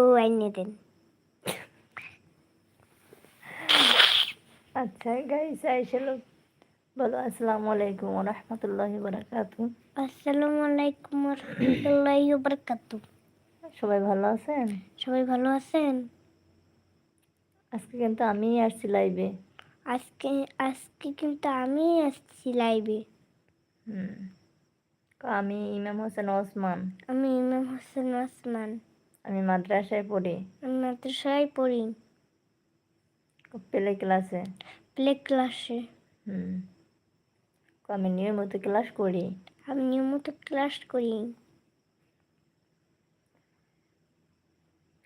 বউ আইনে দেন আচ্ছা গাইস আইসেলো বলো আসসালামু আলাইকুম রহমতুল্লাহি বারাকাতু আসসালামু আলাইকুম রহমতুল্লাহি বারাকাতু সবাই ভালো আছেন? সবাই ভালো আছেন? আজকে কিন্তু আমি আসছি লাইভে আজকে আজকে কিন্তু আমি আসছি লাইভে হুম। আমি ইমাম হোসেন ওসমান। আমি ইমাম হোসেন ওসমান। আমি মাদ্রাসায় পড়ি। আমি মাদ্রাসায় পড়ি। প্লে ক্লাসে প্লে ক্লাসে হুম। আমি নিয়মিত ক্লাস করি? আমি নিয়মিত ক্লাস করি।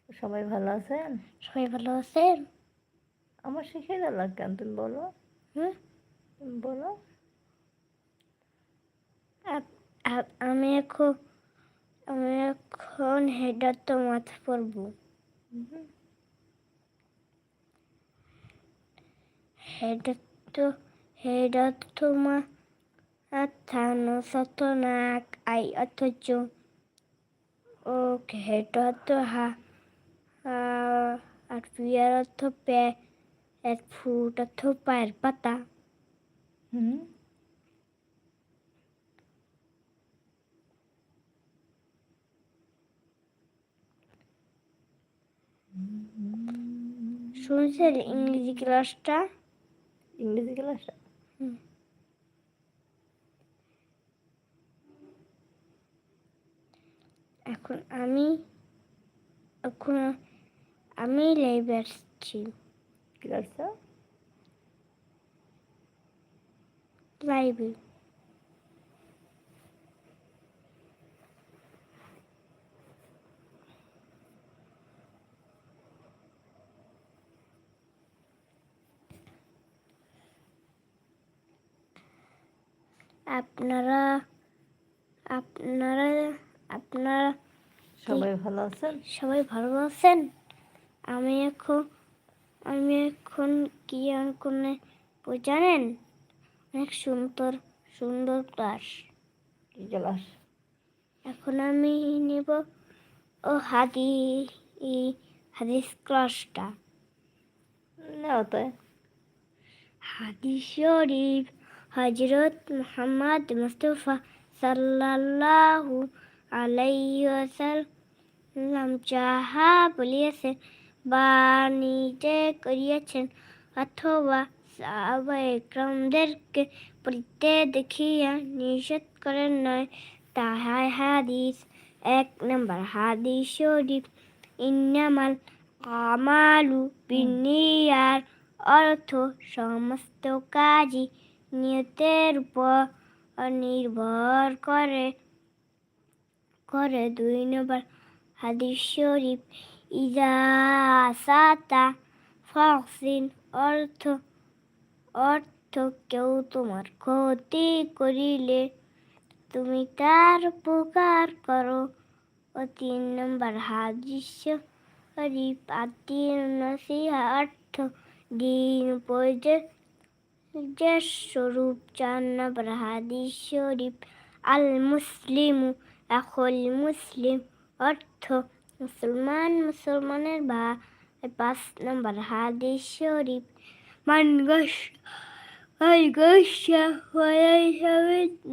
সবাই ভালো আছেন? সবাই ভালো আছেন? আমার শিখে গেল কেন তুমি বলো। হুম? তুমি বলো আমি এখন আমি এখন হেডার তো মাথা পরবো হেডার তো হেডার তো মাথা নসত নাক আই অথচ ও হেডার তো হা আর পিয়ার অর্থ পে এক ফুট অর্থ পায়ের পাতা। হুম। শুনছেন ইংরেজি ক্লাসটা? ইংরেজি ক্লাসটা? এখন আমি এখন আমি লাইভে আসছি। কি করছ লাইভে আপনারা আপনারা আপনারা সবাই ভালো আছেন? সবাই ভালো আছেন? আমি এখন আমি এখন কি আর কোনে জানেন অনেক সুন্দর সুন্দর ক্লাস। ক্লাস? এখন আমি নেব ও হাদি হাদিস ক্লাসটা। তো। হাদিস শরীফ হজরত মোহাম্মদ মুস্তফা সাল্লাহু আলাইসাল্লাম যাহা বলিয়াছেন বা নিজে করিয়াছেন, অথবা সাহাবাইক্রমদেরকে বলিতে দেখিয়া নিষেধ করেন নয় তাহাই হাদিস এক নম্বর। হাদিস শরীফ, ইন্নামাল আমালু বিনিয়ার অর্থ সমস্ত কাজী নিয়তের উপর নির্ভর করে করে দুই নম্বর হাদিস শরীফ ইজা সাতা ফক্সিন অর্থ অর্থ কেউ তোমার ক্ষতি করিলে তুমি তার উপকার করো। ও তিন নম্বর হাদিস শরীফ আদিন নসিহা অর্থ দিন পর্যন্ত যে স্বরূপ হাদিস শরীফ আল মুসলিম এখন মুসলিম অর্থ মুসলমান মুসলমানের বা পাঁচ নম্বর হাদিস শরীফ মান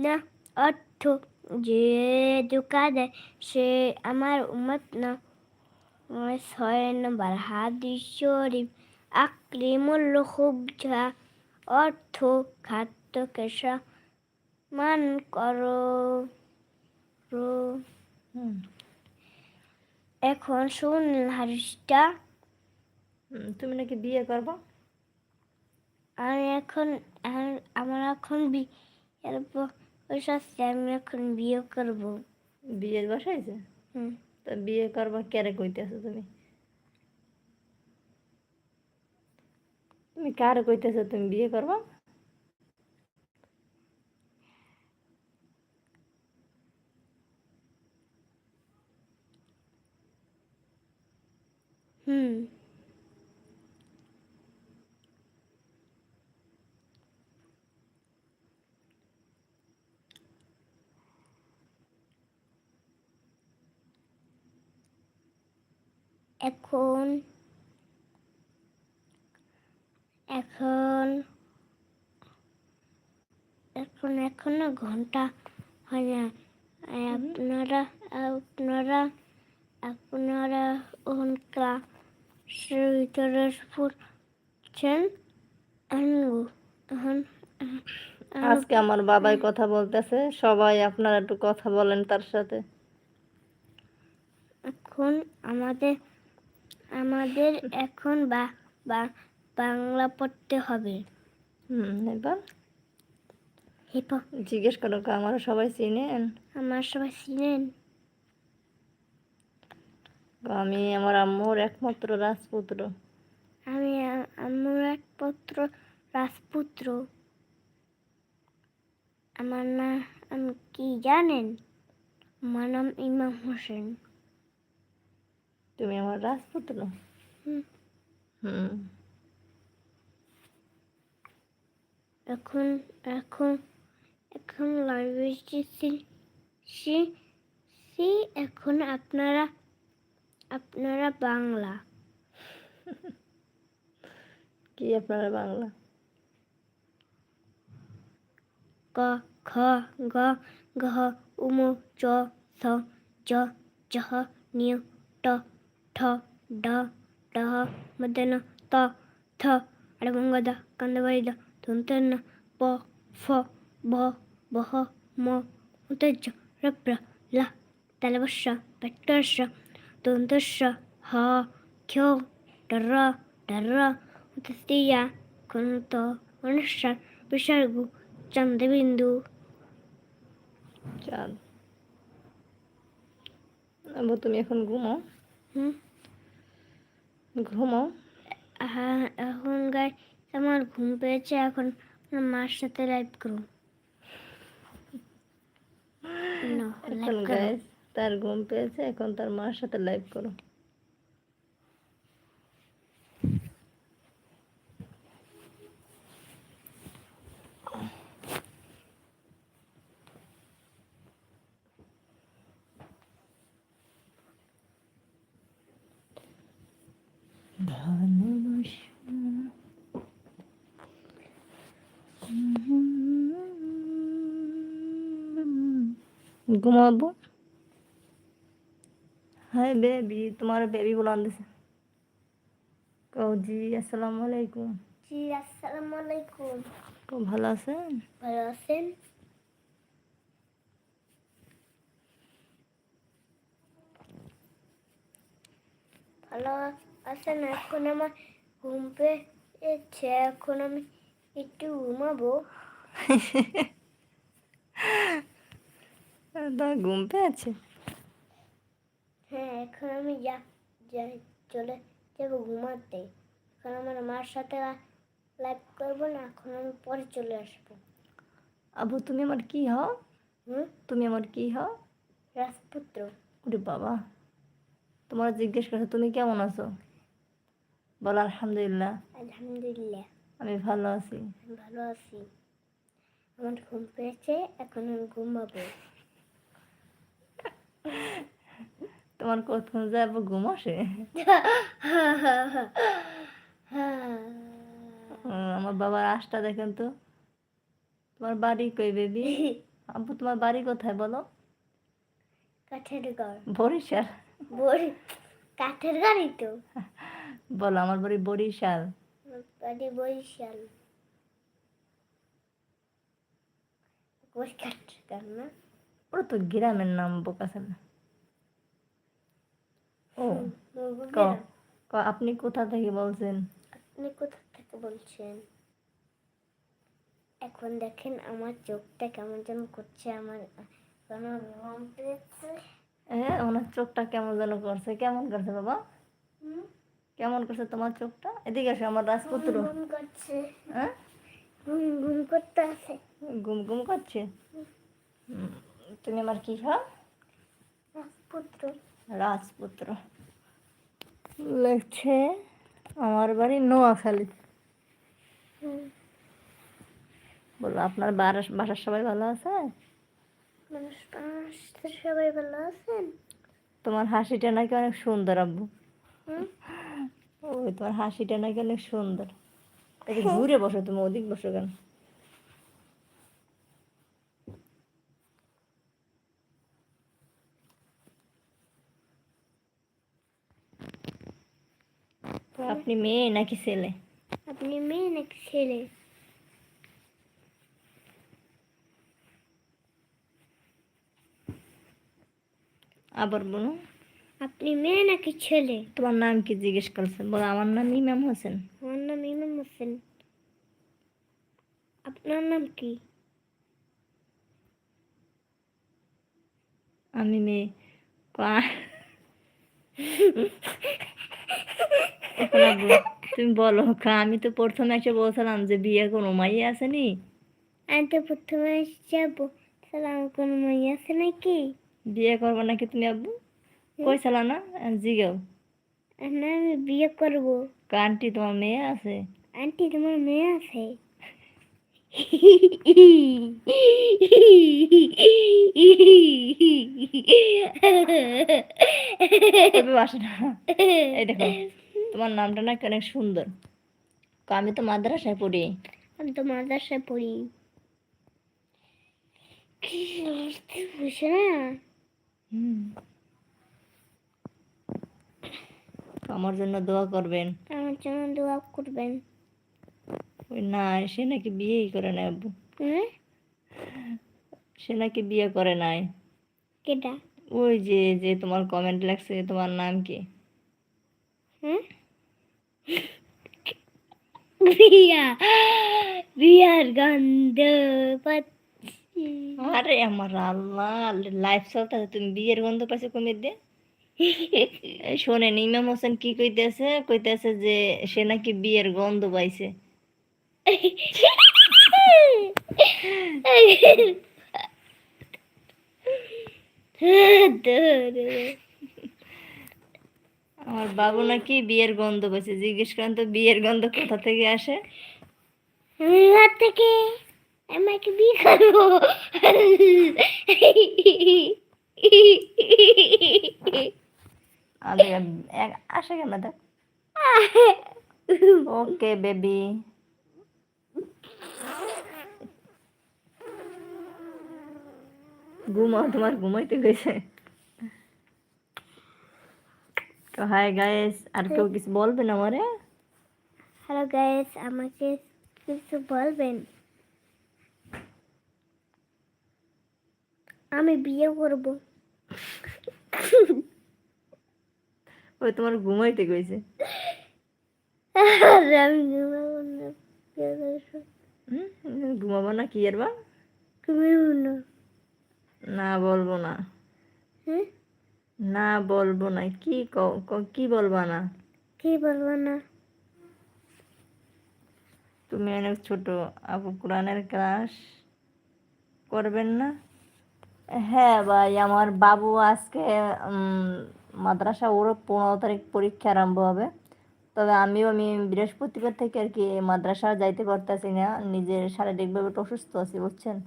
না অর্থ যে ধোকা দেয় সে আমার উম্মত না ছয় নম্বর হাদিস শরীফ আকরিমুল খুবজা অর্থ খাদ্যকে মান করো। রো- হুম। এখন শুন হাদিসটা হুম, তুমি নাকি বিয়ে করব? আমি এখন আমার এখন বিয়ের বয়স আছে আমি এখন বিয়ে করব। বিয়ের বসাইছে হুম। তো বিয়ে করব কেরে কইতেছো তুমি? তুমি কার কইতেছো তুমি বিয়ে করবা হুম এখন এখন এখন এখনও ঘণ্টা হয় না। আপনারা আপনারা আপনারা ওনকা এখন আজকে আমার বাবাই কথা বলতেছে সবাই আপনারা একটু কথা বলেন তার সাথে। এখন আমাদের আমাদের এখন বা বা- বাংলা পড়তে হবে। হুম এবার? জিজ্ঞেস করো আমার সবাই চিনেন? আমার সবাই ছিলেন আমি আমার আম্মুর একমাত্র রাজপুত্র। আমি আম্মুর একমাত্র রাজপুত্র। আমার নাম কি জানেন? আমার নাম ইমাম হোসেন। তুমি আমার রাজপুত্র? হুম। হুম। এখন এখন এখন লাইব্রেরি সি এখন আপনারা আপনারা বাংলা। কি আপনারা বাংলা? ক খ গ ঘ উম চ ছ চ জহ নিয় ট ঠ ড ডহ মদন ত থ আড়বঙ্গদ কন্দবরিদ তুন্তন্ন প ফ ব বহ ম উতজ রপ্র ল তালবস্য পেট্টস্য তুন্তস্য হ খ্য ডর ডর উতস্তিয়া কুন্ত অনুস্বার বিসর্গ চন্দ্রবিন্দু চাঁদ আব্বু তুমি এখন ঘুমাও হুম হ্যাঁ এখন গাই আমার ঘুম পেয়েছে এখন মার সাথে লাইভ করো না এখন লাইভ করো গাইস তার ঘুম পেয়েছে এখন তার মার সাথে লাইভ করো ঘুমাবো? হ্যাঁ বেবি তোমার বেবি বলান দিছে কও জি আসসালামু আলাইকুম। জি আসসালামু আলাইকুম। কও ভালো আছেন? ভালো আছেন? ভালো আছেন? এখন আমার ঘুম পেয়েছে এখন আমি একটু ঘুমাবো। তার ঘুম পেয়েছে? হ্যাঁ এখন আমি যা যাই চলে যাব ঘুমাতে। এখন আমার মার সাথে লাইভ করব না এখন আমি পরে চলে আসব। আবু তুমি আমার কি হও? হুম? তুমি আমার কি হও? রাজপুত্র। ওরে বাবা তোমার জিজ্ঞেস করছ তুমি কেমন আছো? বলো আলহামদুলিল্লাহ। আলহামদুলিল্লাহ। আমি ভালো আছি। ভালো আছি। আমার ঘুম পেয়েছে এখন আমি ঘুমাবো। তোমার কতক্ষণ যাব ঘুম আসে আমার বাবার আশটা দেখেন তো। তোমার বাড়ি কই বেবি? আব্বু তোমার বাড়ি কোথায় বলো? কাঠের ঘর বরিশাল। বড়ি কাঠের গাড়ি তো। বলো আমার বাড়ি বরিশাল। বাড়ি বরিশাল। ওই কাঠের গান না ওরা তো গ্রামের নাম বোকাছেন ও ক ক আপনি কোথা থেকে বলছেন? আপনি কোথা থেকে বলছেন? এখন দেখেন আমার চোখটা কেমন যেন করছে আমার কোনো ঘুম পেয়েছে। হ্যাঁ ওনার চোখটা কেমন যেন করছে কেমন করছে বাবা? কেমন করছে তোমার চোখটা? এদিকে আসো আমার রাজপুত্র। ঘুম ঘুম করছে। হ্যাঁ? ঘুম ঘুম করতে আছে। গুম গুম করছে? হুম, তুমি আমার কি হও রাজপুত্র। রাজপুত্র। লেখছে আমার বাড়ি নোয়াখালী। বলো আপনার বাসার সবাই ভালো আছে সবাই ভালো আছেন? তোমার হাসিটা নাকি অনেক সুন্দর আব্বু? ওই তোমার হাসিটা নাকি অনেক সুন্দর। একটু ঘুরে বসো তুমি ওদিক বসো কেন? আপনি মেয়ে নাকি ছেলে? আপনি মেয়ে নাকি ছেলে? আবার বলো আপনি মেয়ে নাকি ছেলে? তোমার নাম কি জিজ্ঞেস করছেন? বলো আমার নাম ইমাম হোসেন। আমার নাম ইমাম হোসেন। আপনার নাম কি? আমি মেয়ে। তুমি বলো আমি তো প্রথমে এসে বলছিলাম যে বিয়ে কোনো মাইয়া আসেনি? আমি তো প্রথমে যাব সালাম কোনো মাই আছে নাকি? বিয়ে করব নাকি তুমি আব্বু? কইছিল না? জিগাও। না আমি বিয়ে করব। আন্টি তোমার মেয়ে আছে? আন্টি তোমার মেয়ে আছে? বাসে না? এই দেখো। তোমার নামটা নাকি অনেক সুন্দর। আমি তো মাদ্রাসায় পড়ি। আমি তো মাদ্রাসায় পড়ি। কি বলতে বুঝে না। আমার জন্য দোয়া করবেন। আমার জন্য দোয়া করবেন। ওই না সে নাকি বিয়েই করে নাই আব্বু। হ্যাঁ? সে নাকি বিয়ে করে নাই। কেটা ওই যে যে তোমার কমেন্ট লাগছে তোমার নাম কি? হ্যাঁ? গন্ধ পাচ্ছি। আরে আমার আল্লাহ লাইফ চলতেছে তুমি বিয়ের গন্ধ পাইছো দিয়ে? শোনেন ইমাম হোসেন কি কইতেছে? কইতেছে যে সে নাকি বিয়ের গন্ধ পাইছে। আমার বাবু নাকি বিয়ের গন্ধ পাইছে জিজ্ঞেস করেন তো বিয়ের গন্ধ কোথা থেকে আসে? থেকে আমাকে বিয়ে করব। আসে কেন দেখ। Okay baby. ঘুমাও তোমার ঘুমাইতে গেছে। তো হাই গাইস আর কেউ কিছু বলবেন আমারে হ্যালো গাইস আমাকে কিছু বলবেন? আমি বিয়ে করব। ওই তোমার ঘুমাইতে গেছে আর আমি ঘুমাবো না ঘুমাবো না কি এর বা? ঘুমাবো না। না বলব না। হ্যাঁ না বলব না। কি কি বলবা না? কি বলব না? তুমি অনেক ছোট আপু কোরআনের ক্লাস করবেন না? হ্যাঁ ভাই আমার বাবু আজকে মাদ্রাসা ওরও পনেরো তারিখ পরীক্ষা আরম্ভ হবে। তবে আমিও আমি বৃহস্পতিবার থেকে আর কি মাদ্রাসা যাইতে পারতেছি না। নিজের শারীরিকভাবে একটু অসুস্থ আছি বুঝছেন?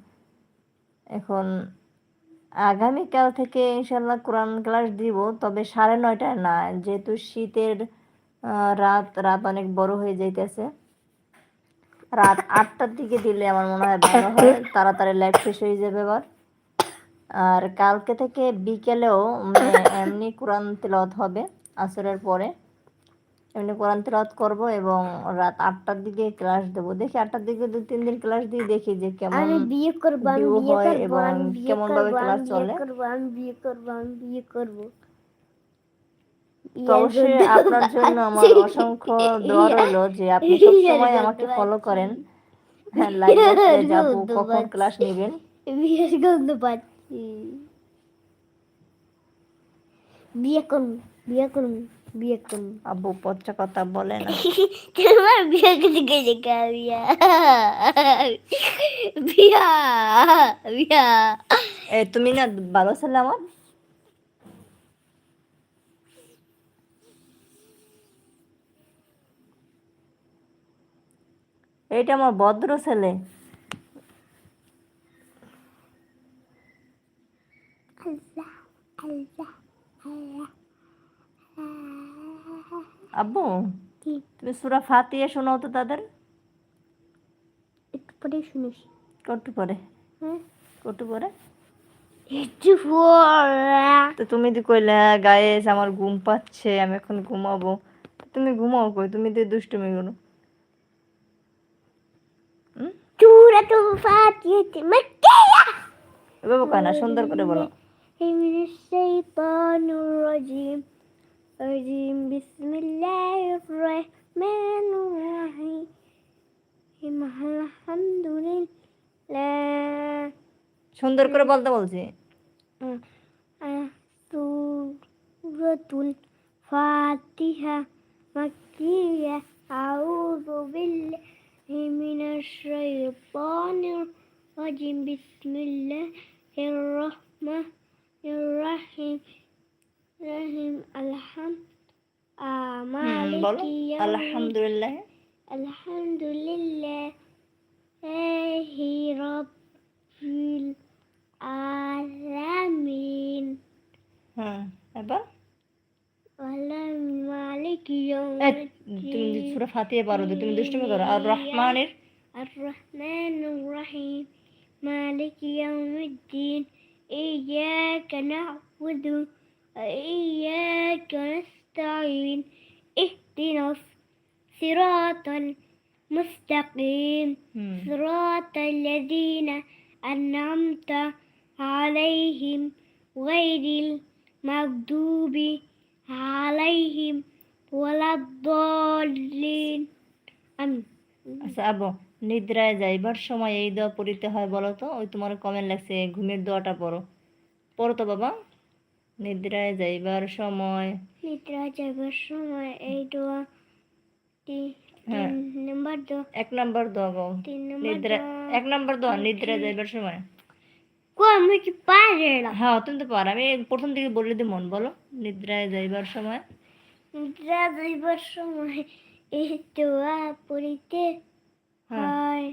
এখন আগামীকাল থেকে ইনশাল্লাহ কোরআন ক্লাস দিব, তবে সাড়ে নয়টায় না, যেহেতু শীতের রাত রাত অনেক বড় হয়ে যাইতেছে। রাত আটটার দিকে দিলে আমার মনে হয় ভালো হয়, তাড়াতাড়ি লাইভ শেষ হয়ে যাবে এবার। আর কালকে থেকে বিকেলেও মানে এমনি কোরআন তেলাওয়াত হবে, আসরের পরে। এমনি কোরআন তেলাওয়াত করব এবং রাত আটটার দিকে ক্লাস দেবো। দেখি আটটার দিকে দু তিন দিন ক্লাস দিয়ে দেখি যে কেমন আমি বিয়ে করব আমি বিয়ে হয় এবং কেমন ভাবে করব আমি চলে। বিয়ে আমি বিয়ে করব আমি বিয়ে করব। তো অবশ্যই আপনার জন্য আমার অসংখ্য দোয়া রইল যে আপনি সব সময় আমাকে ফলো করেন। হ্যাঁ লাইভ যাব কখন ক্লাস নেবেন? বিয়ের গন্ধ পাচ্ছি বিয়ে করুন বিয়ে করুন। বিয়ে করুন আব্বু পচ্চা কথা বলে না। তোমার বিয়ে কিছু গেছে কা বিয়া? বিয়া বিয়া। এ তুমি না ভালো ছেলে আমার? এইটা আমার ভদ্র ছেলে। আল্লাহ আল্লাহ আল্লাহ। আব্বু তুমি সুরা ফাতিয়া শোনাও তো তাদের একটু পরে শুনিস কটু পরে হ্যাঁ কটু পরে একটু তো তুমি তো কইলে গায়েস আমার ঘুম পাচ্ছে আমি এখন ঘুমাবো তুমি ঘুমাও কই তুমি তো দুষ্টুমি করো চুরা তো ফাতিয়েছে মাকিয়া বাবা কানা সুন্দর করে বলো এই সেই পানুর রাজিম الرجيم بسم الله الرحمن الرحيم الحمد لله সুন্দর করে বলতে বলছি آه، سورة الفاتحة مكية أعوذ بالله من الشيطان الرجيم بسم الله الرحمن الرحيم رحيم الحمد آه، হুম বলো مالك يوم আলহামদুলিল্লাহ الحمد لله رب العالمين হুম এবার مالك يوم এই, তুমি সুরা ফাতিয়ে পারো তো তুমি দুষ্টুমি করো আর রহমানের الرحمن الرحيم مالك يوم الدين إياك نعبد وإياك نستعين اهدنا الصراط المستقيم হুম صراط الذين أنعمت عليهم غير المغضوب عليهم ولا الضالين آمين আচ্ছা আবু নিদ্রায় যাইবার সময় এই দোয়া পড়িতে হয় বলো তো ওই তোমার কমেন্ট লাগছে ঘুমের দোয়াটা পড়ো পড়ো তো বাবা নিদ্রায় যাইবার সময়। নিদ্রা যাবার সময় এই দোয়াটি হ্যাঁ। নম্বর এক নাম্বার দোয়া গো। তিন নম্বর নিদ্রা এক নাম্বার দোয়া নিদ্রা যাইবার সময়। কো আমি কি পারে না হ্যাঁ তুমি তো পারো। আমি প্রথম থেকে বলে দিই মন বলো। নিদ্রায় যাইবার সময়। নিদ্রা যাইবার সময় এই দোয়া পড়িতে হ্যাঁ। হয়।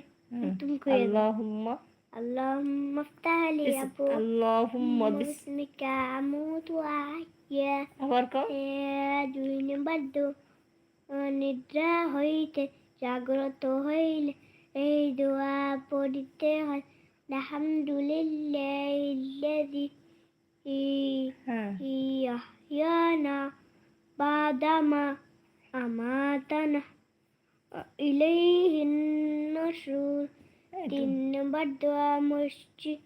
তুমি কই আল্লাহুম্মা। اللهم افتح لي বিস- أبواب আল্লাহুম্মা বিস باسمك أموت وأحيا আবার কও দুই নম্বর দো নিদ্রা হইতে জাগ্রত হইলে এই দোয়া পড়িতে হয় আলহামদুলিল্লাহ ইল্লাযী হ্যাঁ ইয়াহইয়ানা বাদামা আমাতানা ইলাইহিন নশুর এই তো। তিন নম্বর দোয়া মসজিদ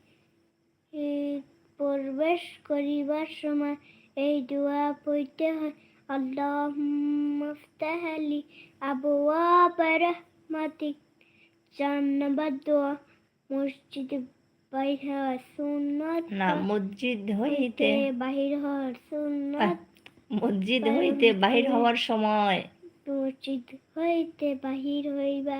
প্রবেশ করিবার সময় এই দোয়া পড়তে হয়। আবওয়াব রাহমাতিক। চার নম্বর দোয়া মসজিদে বাইর হওয়ার সুন্নত না মসজিদ হইতে বাহির হওয়ার সুন্নত। মসজিদ হইতে বাহির হওয়ার সময়। মসজিদ হইতে বাহির হইবা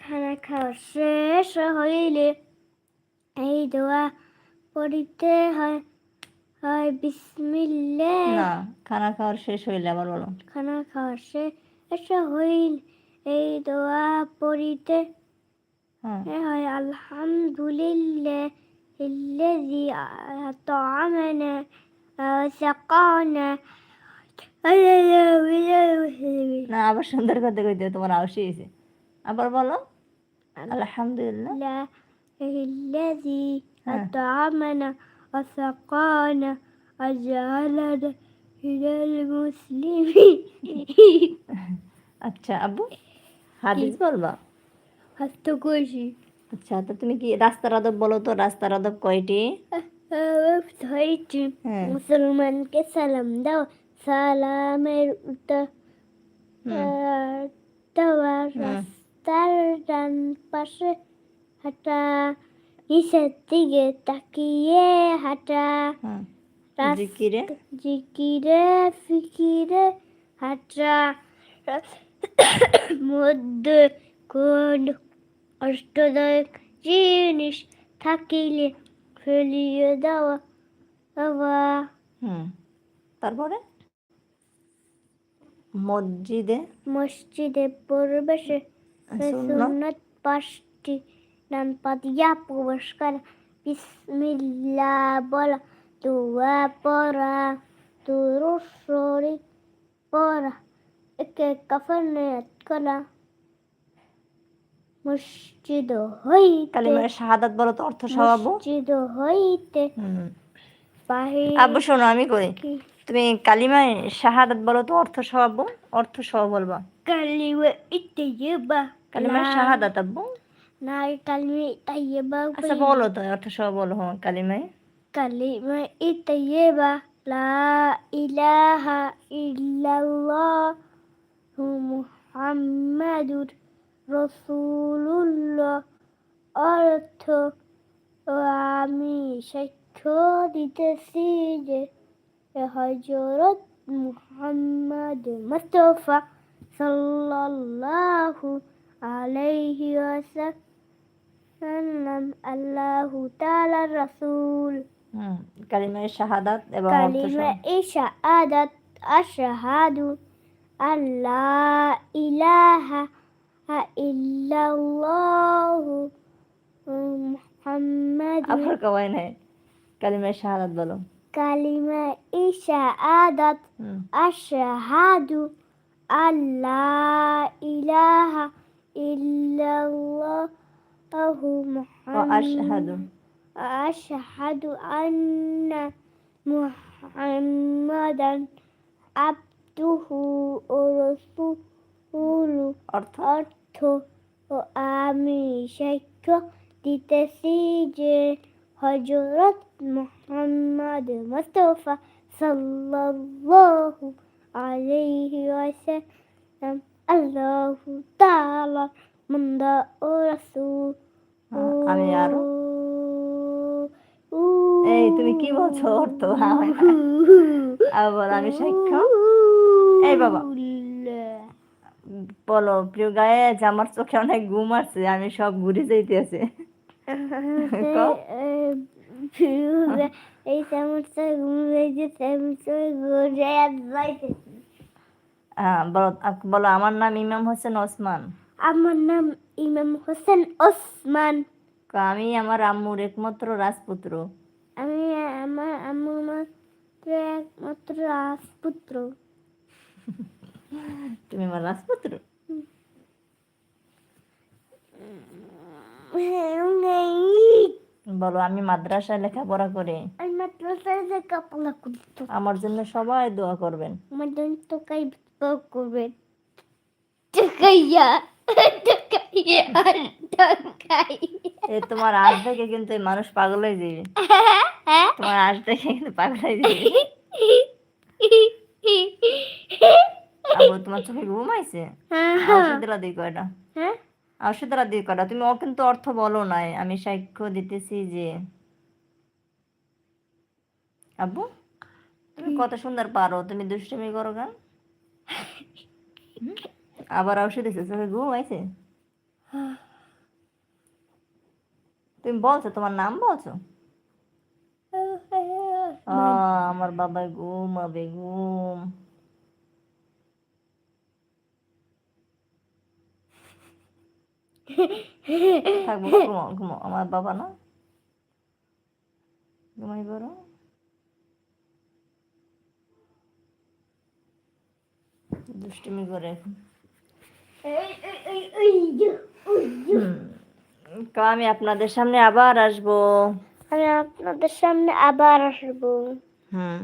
খানা খাওয়া শেষ হইলে এই দোয়া পড়িতে হয় হয় বিসমিল্লাহ না খানা খাওয়ার শেষ হইলে আবার বলো খানা খাওয়া শেষ হইল এই দোয়া পড়িতে হ্যাঁ হয় আলহামদুলিল্লাহ الذي أطعمنا وسقانا না আবার সুন্দর করতে কইতে তোমার আওসি হয়েছে আবার বলো আলহামদুলিল্লাহ الذي ها. أطعمنا وسقانا وجعلنا من المسلمين আচ্ছা আব্বু হাদিস বলবা হস্ত কষি আচ্ছা তো তুমি কি রাস্তার আদব বলো তো রাস্তার আদব কয়টি হয়েছে হ্যাঁ মুসলমানকে সালাম দাও সালামের উত্তর হুম, দেওয়া রাস্তার ডান পাশে হাঁটা নিচের দিকে তাকিয়ে হাঁটা জিকিরে জিকিরে ফিকিরে হাজরা মধ্যে কোন অষ্টদায়ক জিনিস থাকিলে ফেলিয়ে দেওয়া দেওয়া তারপরে মসজিদে? মসজিদে প্রবেশে সুন্নত? পাঁচটি ডান পা দিয়া প্রবেশ করা বিসমিল্লাহ বলা দোয়া পড়া দুরুদ শরীফ পড়া একে কাফন করা। মসজিদ হইতে কালিমার শাহাদাত বলো তো অর্থ সহ মসজিদ হইতে। বাহির আব্বু শোনো আমি করি। তুমি কালিমা শাহাদাত বলো তো অর্থ সহ আব্বু অর্থ সহ বলবা। কালিমা ইত্তাইয়্যিবা। কালিমা শাহাদাত আব্বু। না কালিমা ইত্তাইয়্যিবা আচ্ছা বলো তো অর্থ সহ বলো হ্যাঁ কালিমায়। কালিমা ইত্তাইয়্যিবা লা ইলাহা ইল্লাল্লাহ মুহাম্মাদুর রসুলুল্লাহ। অর্থ আমি সাক্ষ্য দিতেছি যে হজরত মুহাম্মদ মুস্তফা সাল্লাল্লাহু আলাইহি ওয়াসাল্লাম আল্লাহু তাআলার রাসূল হুম কালিমায় শাহাদাত এবং অর্থ কালিমা সহ ইশাহাদাত আশহাদু আল্লাহ ইলাহা ইল্লাল্লাহু মুহাম্মাদুর আবার কবাই নাই কালিমায় শাহাদাত বলো كلمة شهادة أشهد أن لا إله إلا الله محمد وأشهد. وأشهد أن محمدا عبده ورسوله. أرته وآمي شيكه لتسجيل হজরত মুহাম্মদ মুস্তফা সাল্লাল্লাহু আলাইহি ওয়াসাল্লাম আল্লাহু তাআলা মন্দা ও রাসূল আমি আরও এই তুমি কি বলছো? অর্থ আমি আবার আমি সাক্ষ্য এই বাবা। বলো প্রিয় গায়ে আমার চোখে অনেক ঘুম আসছে আমি সব ঘুরে যাইতেছে। কও। এই চামচটা ঘুরে যে চামচটা ঘুরে বলো বলো আমার নাম ইমাম হোসেন ওসমান। আমার নাম ইমাম হোসেন ওসমান। আমি আমার আম্মুর একমাত্র রাজপুত্র। আমি আমার আম্মুর মাত্র একমাত্র রাজপুত্র। তুমি আমার রাজপুত্র? বলো আমি মাদ্রাসায় লেখাপড়া করে। আমি মাত্র সাইজে কাপড় আমার জন্য সবাই দোয়া করবেন। আমার জন্য তো কাই করবে টাকাইয়া টাকাইয়া টাকাইয়া। এ তোমার আজ দেখে কিন্তু মানুষ পাগল হয়ে যাবে। তোমার আজ দেখে কিন্তু পাগল হয়ে যাবে। আবু তোমার চোখে ঘুম আইছে? ঔষধেরা দিই কয়টা? হ্যাঁ। দিই কয়টা তুমি ও কিন্তু অর্থ বলো নাই। আমি সাক্ষ্য দিতেছি যে আব্বু তুমি কত সুন্দর পারো তুমি দুষ্টুমি করো গান আবার দিছে চোখে ঘুম আইছে তুমি বলছো তোমার নাম বলছো? আমার বাবা ঘুমাবে ঘুম। থাকব ঘুমাও ঘুমাও আমার বাবা না? ঘুমাই বড় দুষ্টুমি করে। এখন তো আমি আপনাদের সামনে আবার আসব। আমি আপনাদের সামনে আবার আসব। হুম।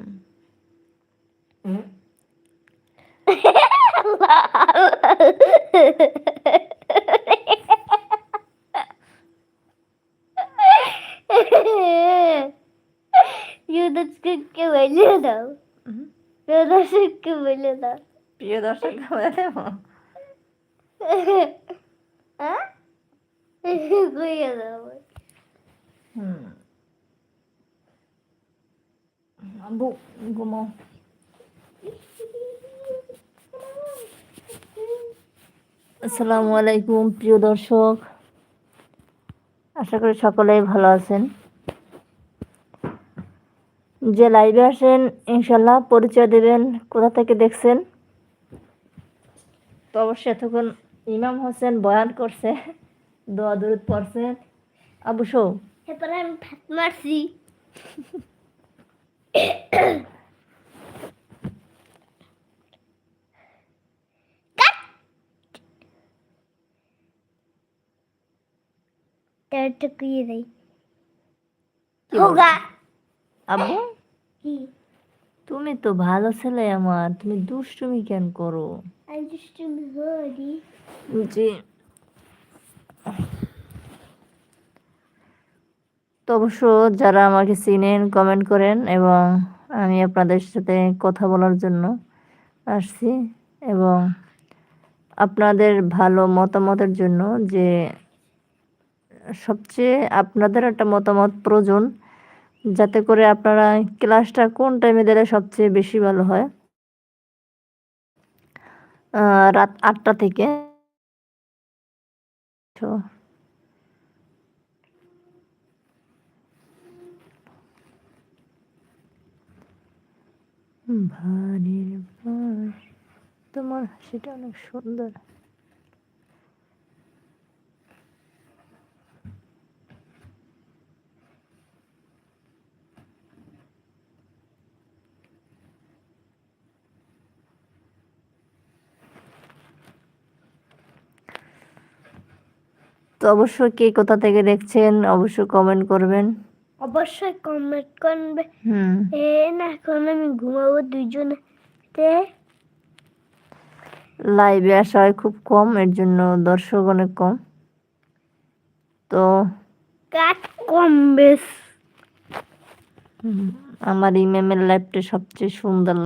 ইউদাসকে বলে দাও হুম। ইউদাসকে বলে দাও প্রিয় দর্শক বলে দেবো আব্বু ঘুমাও আসসালামু আলাইকুম প্রিয় দর্শক আশা করি সকলেই ভালো আছেন। যে লাইভে আসেন, ইনশাল্লাহ পরিচয় দেবেন, কোথা থেকে দেখছেন? তো অবশ্যই এতক্ষণ ইমাম হোসেন বয়ান করছে, দোয়া দূরত পড়ছেন এরপরে আমি মারছি তেরটা কুইয়ে দেই? হোগা আব্বু কি তুমি তো ভালো ছেলে আমার তুমি দুষ্টুমি কেন করো আমি দুষ্টুমি হরি জি তো অবশ্য যারা আমাকে চিনেন কমেন্ট করেন এবং আমি আপনাদের সাথে কথা বলার জন্য আসছি এবং আপনাদের ভালো মতামতের জন্য যে সবচেয়ে আপনাদের একটা মতামত প্রয়োজন, যাতে করে আপনারা ক্লাসটা কোন টাইমে দিলে সবচেয়ে বেশি ভালো হয়? রাত আটটা থেকে। তো ভানির তোমার হাসিটা অনেক সুন্দর। অবশ্যই কে কোথা থেকে দেখছেন অবশ্যই কমেন্ট করবেন। অবশ্যই কমেন্ট করবে। হুম। না এখন আমি ঘুমাবো দুইজনেতে। লাইভে আসা হয় খুব কম এর জন্য দর্শক অনেক কম। তো কাট কম বেশ। আমার ইমেমের লাইভটা সবচেয়ে সুন্দর